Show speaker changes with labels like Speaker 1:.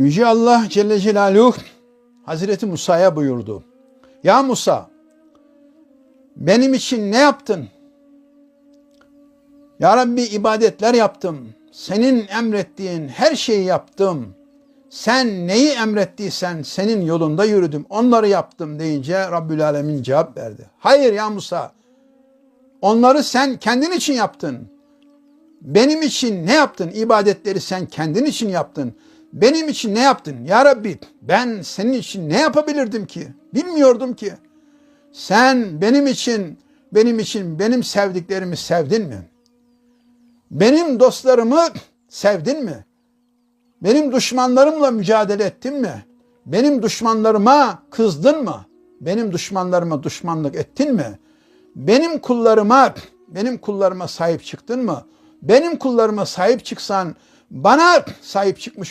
Speaker 1: Yüce Allah Celle Celaluhu Hazreti Musa'ya buyurdu. Ya Musa benim için ne yaptın? Ya Rabbi ibadetler yaptım. Senin emrettiğin her şeyi yaptım. Sen neyi emrettiysen senin yolunda yürüdüm. Onları yaptım deyince Rabbül Alemin cevap verdi. Hayır ya Musa. Onları sen kendin için yaptın. Benim için ne yaptın? İbadetleri sen kendin için yaptın. Benim için ne yaptın? Ya Rabbi ben senin için ne yapabilirdim ki? Bilmiyordum ki. Sen benim için, benim için benim sevdiklerimi sevdin mi? Benim dostlarımı sevdin mi? Benim düşmanlarımla mücadele ettin mi? Benim düşmanlarıma kızdın mı? Benim düşmanlarıma düşmanlık ettin mi? Benim kullarıma, benim kullarıma sahip çıktın mı? Benim kullarıma sahip çıksan bana sahip çıkmış